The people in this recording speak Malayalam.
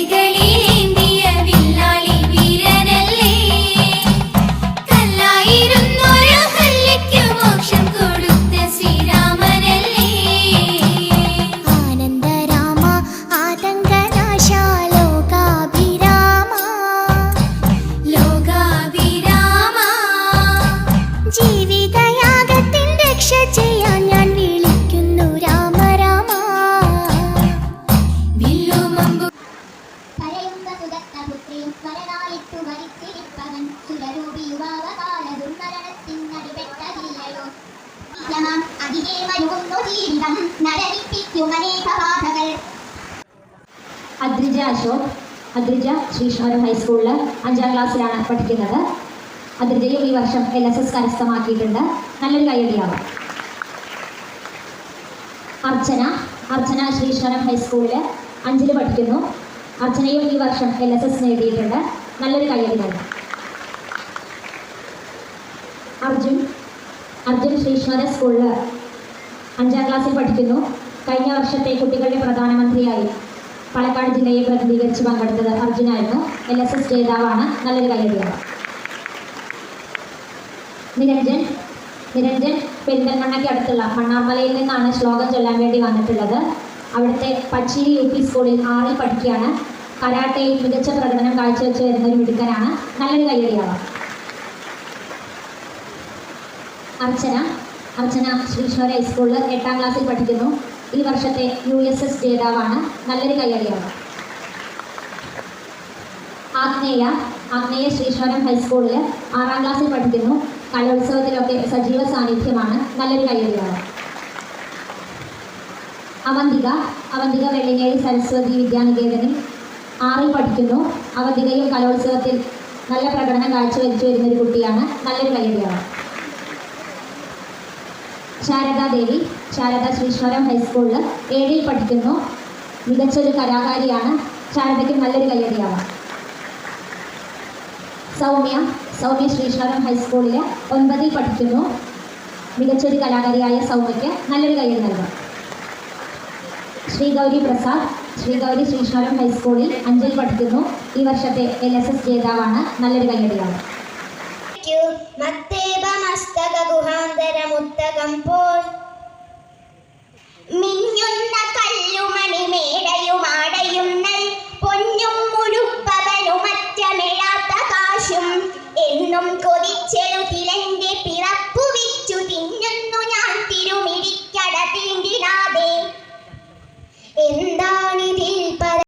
கைகளில் ഇത്രയും മരിച്ചിരിപ്പവൻ സുരരൂപി യുവാവകാല ദുർമരണത്തിൻ നടിപെട്ടതില്ലയോ അദ്രിജ അശോക് അദ്രിജ ശ്രീഷ്മരും ഹൈസ്കൂളിൽ അഞ്ചാം ക്ലാസ്സിലാണ് പഠിക്കുന്നത്. അദ്രിജയും ഈ വർഷം എൽ എസ് എസ് കരസ്ഥമാക്കിയിട്ടുണ്ട്. നല്ലൊരു കൈയടിയാവും അർച്ചന അർച്ചന ശ്രീശ്വരം ഹൈസ്കൂളിൽ അഞ്ചിൽ പഠിക്കുന്നു. അർച്ചനയും ഈ വർഷം എൽ എസ് എസ് നേടിയിട്ടുണ്ട്. നല്ലൊരു നൽകും അർജുൻ അർജുൻ ശ്രീശ്വര സ്കൂളിൽ അഞ്ചാം ക്ലാസ്സിൽ പഠിക്കുന്നു. കഴിഞ്ഞ വർഷത്തെ കുട്ടികളുടെ പ്രധാനമന്ത്രിയായി പാലക്കാട് ജില്ലയെ പ്രതിനിധീകരിച്ച് പങ്കെടുത്തത് അർജുനായിരുന്നു. എൽ എസ് എസ് ജേതാവാണ്. നല്ലൊരു കൈയടിയാണ് നിരഞ്ജൻ നിരഞ്ജൻ പെരിന്തൽമണ്ണയ്ക്ക് അടുത്തുള്ള മണ്ണാർമലയിൽ നിന്നാണ് ശ്ലോകം ചൊല്ലാൻ വേണ്ടി വന്നിട്ടുള്ളത്. അവിടുത്തെ പച്ചിരി യു പി സ്കൂളിൽ ആറിൽ പഠിക്കുകയാണ്. കരാട്ടയിൽ മികച്ച പ്രകടനം കാഴ്ചവെച്ച് വരുന്ന ഒരു മിടുക്കനാണ്. നല്ലൊരു കയ്യടിയാണ്. അർച്ചന അർച്ചന ശ്രീശ്വര ഹൈസ്കൂളിൽ എട്ടാം ക്ലാസ്സിൽ പഠിക്കുന്നു. ഈ വർഷത്തെ യു എസ് എസ് ജേതാവാണ്. നല്ലൊരു കയ്യടിയാണ്. ആഗ്നേയ ആഗ്നേയ ശ്രീശ്വരം ഹൈസ്കൂളിൽ ആറാം ക്ലാസ്സിൽ പഠിക്കുന്നു. കലോത്സവത്തിലൊക്കെ സജീവ സാന്നിധ്യമാണ്. നല്ലൊരു കൈയടിയാണ് അവന്തിക അവന്തിക വെള്ളിങ്ങേരി സരസ്വതി വിദ്യാനികേതനിൽ ആറിൽ പഠിക്കുന്നു. അവന്തികയിൽ കലോത്സവത്തിൽ നല്ല പ്രകടനം കാഴ്ചവെച്ചു വരുന്ന ഒരു കുട്ടിയാണ്. നല്ലൊരു കളിയാണ് ശാരദാദേവി ശാരദ ശ്രീശ്വരം ഹൈസ്കൂളിൽ ഏഴിൽ പഠിക്കുന്നു. മികച്ചൊരു കലാകാരിയാണ്. ശാരദയ്ക്ക് നല്ലൊരു കയ്യടിയാണ്. സൗമ്യ സൗമ്യ ശ്രീശ്വരം ഹൈസ്കൂളിൽ ഒൻപതിൽ പഠിക്കുന്നു. മികച്ചൊരു കലാകാരിയായ സൗമ്യയ്ക്ക് നല്ലൊരു കയ്യടി നൽകാം. ശ്രീഗൗരി പ്രസാദ് ശ്രീ ഗൗരി ശ്രീശ്വരം ഹൈസ്കൂളിൽ അഞ്ചിൽ പഠിക്കുന്നു. ഈ വർഷത്തെ എൽ എസ് എസ് ജേതാവാണ് നല്ലൊരു ഗുഹാന്തരമുത്തകം പോൽ. കല്ലുമണി എന്നും കൊതിച്ചെഴുതിലെന്റെ